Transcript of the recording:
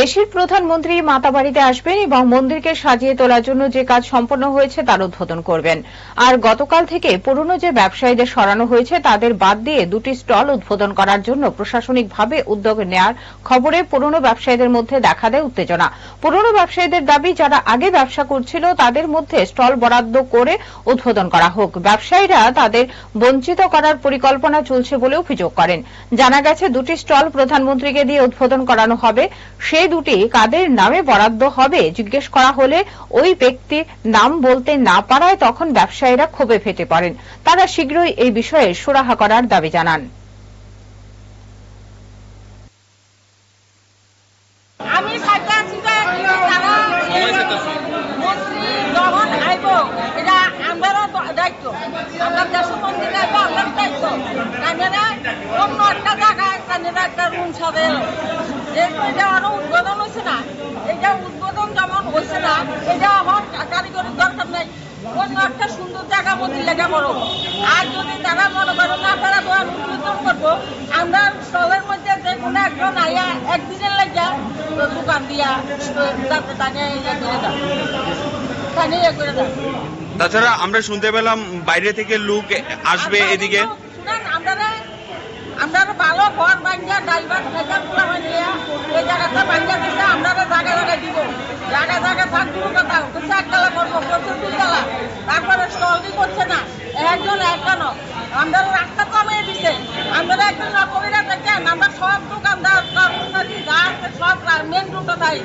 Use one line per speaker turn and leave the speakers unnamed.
দেশের প্রধানমন্ত্রী মাতাবাড়িতে আসবেন এবং মন্দিরকে সাজিয়ে তোলার জন্য যে কাজ সম্পন্ন হয়েছে তার উদ্বোধন করবেন। আর গতকাল থেকে পুরনো যে ব্যবসায়ীদের সরানো হয়েছে, তাদের বাদ দিয়ে দুটি স্টল উদ্বোধন করার জন্য প্রশাসনিকভাবে উদ্যোগ নেয়ার খবরে পুরনো ব্যবসায়ীদের মধ্যে দেখা দেয় উত্তেজনা। পুরনো ব্যবসায়ীদের দাবি, যারা আগে ব্যবসা করছিল, তাদের মধ্যে স্টল বরাদ্দ করে উদ্বোধন করা হোক। ব্যবসায়ীরা তাদের বঞ্চিত করার পরিকল্পনা চলছে বলে অভিযোগ করেন। জানা গেছে, দুটি স্টল প্রধানমন্ত্রীকে দিয়ে উদ্বোধন করানো হবে। দুটি কাদের নামে বরাদ্দ হবে জিজ্ঞেস করা হলে ওই ব্যক্তি নাম বলতে না পারায় তখন ব্যবসায়ীরা ক্ষোভে ফেটে পড়েন। তারা শীঘ্রই এই বিষয়ে সুরাহা করার দাবি জানান।
অন্য একটা রুম যে এটা আরও উদ্বোধন হয়েছে না এটা উদ্বোধন যেমন হয়েছে না এটা আমার কারিগরের দরকার নাই। অন্য একটা সুন্দর জায়গা মন্দির লেগে বড় আর যদি তারা মনে করো না তারা দোকান উদ্বোধন করব আমরা স্টলের মধ্যে যে কোনো একজন আইয়া একদিনের লাগিয়া দোকান দিয়া যাতে তাকে ইয়ে করে তাকে ইয়ে করে দেয়
তাছাড়া আমরা শুনতে পেলাম বাইরে থেকে লোক আসবে এদিকে।
আমরা আমরা ভালো বাঙ্গা ড্রাইভার ফেজারগুলো বানিয়ে এই জায়গাটা বাঙ্গা দিচ্ছে আমরা জায়গা জায়গায় দিব। জায়গা জায়গা থাকব কথা হচ্ছে একতলা করব? প্রচুর দুইতলা তারপরে স্টলই করছে না। একজন একজন আমরা রাস্তা কমিয়ে দিছে। আমরা একজন নকবিরা দেখেন, আমরা সব দোকানদার কর্মচারী যা সব মেন রুটে তাই